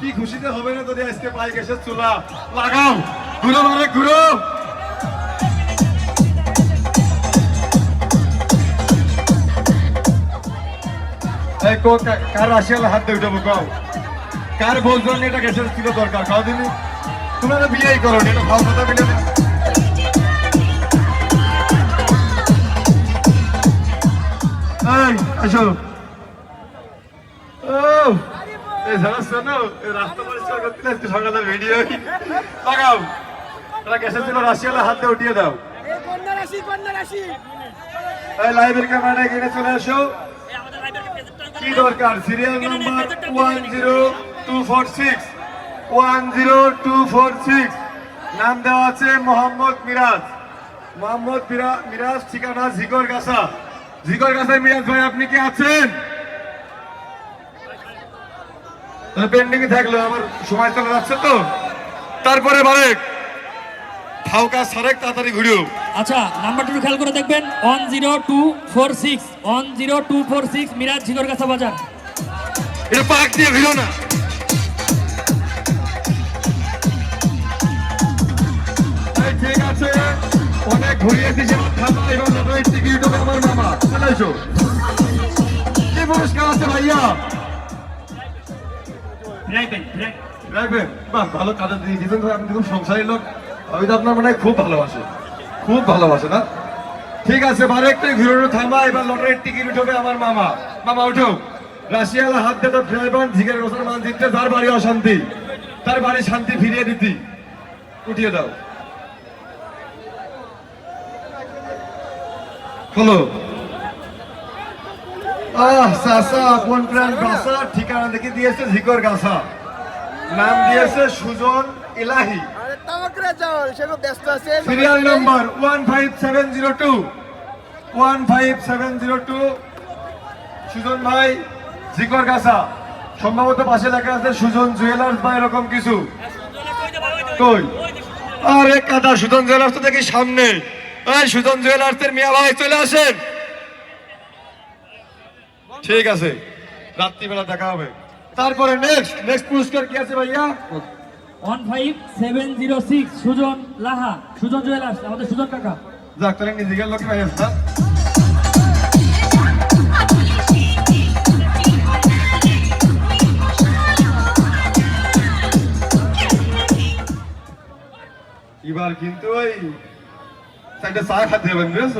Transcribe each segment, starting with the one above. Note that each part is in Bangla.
কি খুশিতে হবে না যদি আজকে পাই গ্যাসের চুলা লাগাও? ঘুরো মানে ঘুরো। কার আসিয়ালে হাত দিয়ে উঠাবো কাও? কার বলছো এটা গ্যাসের চুলা দরকার? খাও দিনি। তোমরা বিয়েই করো এটা খাও কথা মিলে আসো। এই যারা শোনো রাস্তা পরিষ্কার করতে আজকে সকালে ভিডিও লাগাও। তারা গ্যাসের ছিল রাশিয়ালে হাত দিয়ে উঠিয়ে দাও। এই লাইভের ক্যামেরাটা এখানে চলে আসো। কি দরকার? Serial number one zero two four six one zero two four six নাম দেওয়া আছে মোহাম্মদ মিরাজ। মোহাম্মদ মিরা- মিরাজ ঠিকানা ঝিকর গাছা। ঝিকর গাছায় মিরাজ ভাই আপনি কি আছেন? পেন্ডিং থাকল আমার সময় চলে যাচ্ছে তো। তারপরে বারেক ফাউকা সারেক তাড়াতাড়ি ঘুরিও। আচ্ছা নাম্বারটা একটু খেয়াল করে দেখবেন। One zero two four six one zero two four six Miraj ঝিগর কাছা বাজার। এটা পাক দিয়ে ভিড়ো না। ঠিক আছে। অনেক ঘুরিয়ে দিয়েছে খাতা এবং টিকিট আমার মামা। চলে এসো। কি পুরস্কার আছে ভাইয়া? বাহ ভালো কাজে দিয়ে দিয়েছেন ভাই, আপনি খুব সংসারী লোক। আমি তো আপনার মনে খুব ভালোবাসে। খুব ভালোবাসে না? ঠিক আছে বারে একটু ঘুরে থামা। এবার লটারির টিকিট উঠবে আমার মামা। মামা উঠো। রাশিয়ালা হাত দিয়ে তো ফ্রাইবান ঝিকের গোসল মান জিততে তার বাড়ি অশান্তি তার বাড়ি শান্তি ফিরিয়ে দিতি। উঠিয়ে দাও। হলো আহ সাসা কোন প্রাণ ঠিকানা দেখে দিয়েছে ঝিকর গাছা। নাম দিয়েছে Sujon Elahi. Serial number one five seven zero two one five seven zero two Sujon ভাই জিকর গাছা। সম্ভবত পাশে লেখা আছে সুজন জুয়েলার্স বা এরকম কিছু। কই? আরে কাদা সুজন জুয়েলার্স তো দেখি সামনে। সুজন জুয়েলার্স এর মিয়া ভাই চলে আসেন। ঠিক আছে রাত্রিবেলা দেখা হবে। তারপরে নেক্সট নেক্সট পুরস্কার কি আছে ভাইয়া? One five seven zero six Sujon Laha Sujon jewellers আমাদের সুজন কাকা। যাক তাহলে নিজেকে লোক ভাই আসতা এবার কিন্তু ওই চারটে চা খাতে হবে বুঝেছ?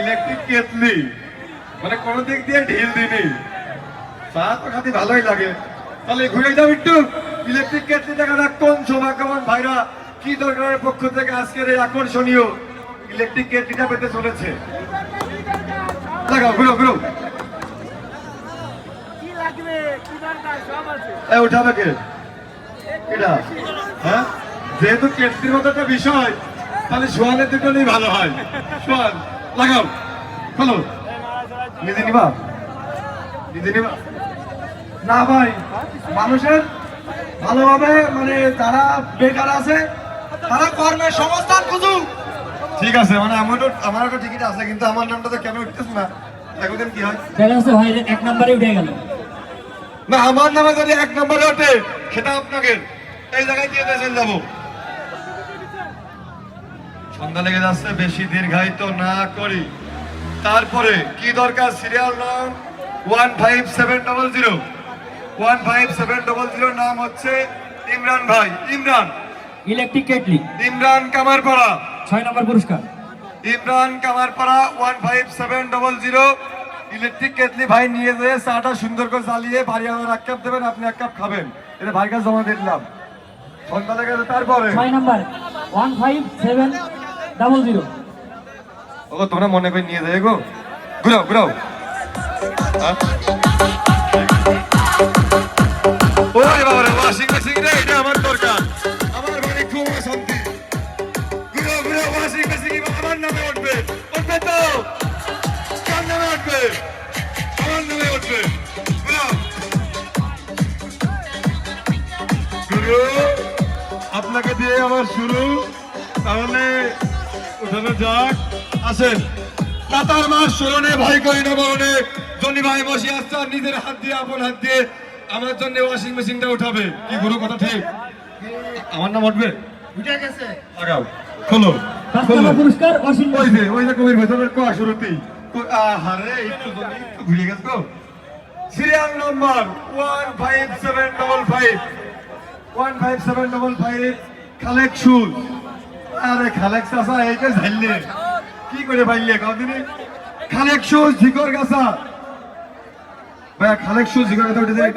ইলেকট্রিক কেতলি মানে কোনো দিক দিয়ে ঢিল দিনি চা তো খাতে ভালোই লাগে। তাহলে ঘুরে যাও একটু। ইলেকট্রিক কেতলি দেখা যাক কোন সৌভাগ্যবান ভাইরা কি দরকারের পক্ষ থেকে আজকের এই আকর্ষণীয় ইলেকট্রিক কেটলিটা পেতে চলেছে। লাগাও ঘুরো ঘুরো উঠাবে কে এটা হ্যাঁ? যেহেতু কেটলির মতো একটা বিষয় তাহলে সোয়ানের দুটো নিয়ে ভালো হয়। সোয়ান লাগাও। খোলো। নিজে নিবা? নিজে নিবা? না ভাই মানুষের ভালোভাবে মানে যারা বেকার আছে তারা কর্মের সংস্থান খুঁজুক। ঠিক আছে মানে আমার আমার একটা টিকিট আছে কিন্তু আমার নামটা তো কেন উঠতেছে না? দেখো দিন কি হয়। দেখা যাচ্ছে ভাই এক নাম্বারে উঠে গেল। না আমার নামে যদি এক নম্বরে ওঠে সেটা আপনাকে এই জায়গায় দিয়ে দিয়ে যাব। সন্ধ্যা লেগে যাচ্ছে বেশি দীর্ঘায়িত না করি। তারপরে কি দরকার সিরিয়াল নাম? One five seven double zero. One five seven double zero নাম হচ্ছে ইমরান ভাই। ইমরান। Electric kettle. ইমরান কামারপাড়া। ছয় নম্বর পুরস্কার। Imran Kamarpara one five seven double zero. Electric kettle ভাই নিয়ে যেয়ে চাটা সুন্দর করে চালিয়ে বাড়ি আমার এক কাপ দেবেন আপনি এক কাপ খাবেন। এটা ভাইয়ের কাছে জমা দিলাম। সন্ধ্যা লেগে তারপরে? ছয় number one five seven double zero. ওগো, তোমরা মনে করে নিয়ে যাই গো। ঘুরাও ঘুরাও। হ্যাঁ? ওরে রে ওয়াশিং মেশিন রে, এটা আমার দরকার। আমার বাড়ি খুব শান্তি ঘুরাও উঠবে। উঠবে উঠবে? আমার আপনাকে দিয়ে আমার শুরু। তাহলে উঠানো যাক। আসেন। কাতার মাস স্মরণে ভাই করি না বরণে। জনি ভাই বসে আসছে নিজের হাত দিয়ে আপন হাত দিয়ে আমার জন্য ওয়াশিং মেশিনটা উঠাবে। কি গুরু কথা ঠিক? আমার নাম উঠবে? উঠে গেছে। আগাও। খোলো। পুরস্কার ওই যে ওই যে কবির ভেতরের কোয়া শুরুতেই আহারে একটু ঘুরে গেছে তো। Serial number one five seven double five one five seven double five Khalek shoes আরে খালেক চাষা এইটা ঝাইলে কি করে পাইলে খালেক ঝিকর গাছা। ভাইয়া খালেক ঝিকর গাছা উঠে যায়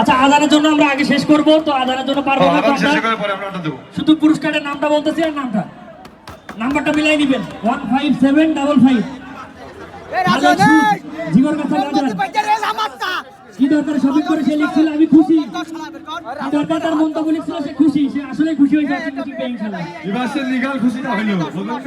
আচ্ছা আদানের জন্য আমরা আগে শেষ করব তো আদানের জন্য পারব না তো আরাম করে পরে আমরা ওটা দেবো। শুধু পুরস্কারের নামটা বলতেছি আর নামটা। নাম্বারটা মিলাই নিবেন। One five seven double five. কি দরকার শপিং করে সে লিখছিল, আমি খুশি। কি দরকার তার মন্তব্য লিখছিল, সে খুশি, সে আসলে খুশি হয়েছে আজকে মিটিং পেয়ে ইনশাল্লাহ এবার সে লিগাল খুশিটা হইল বুঝলেন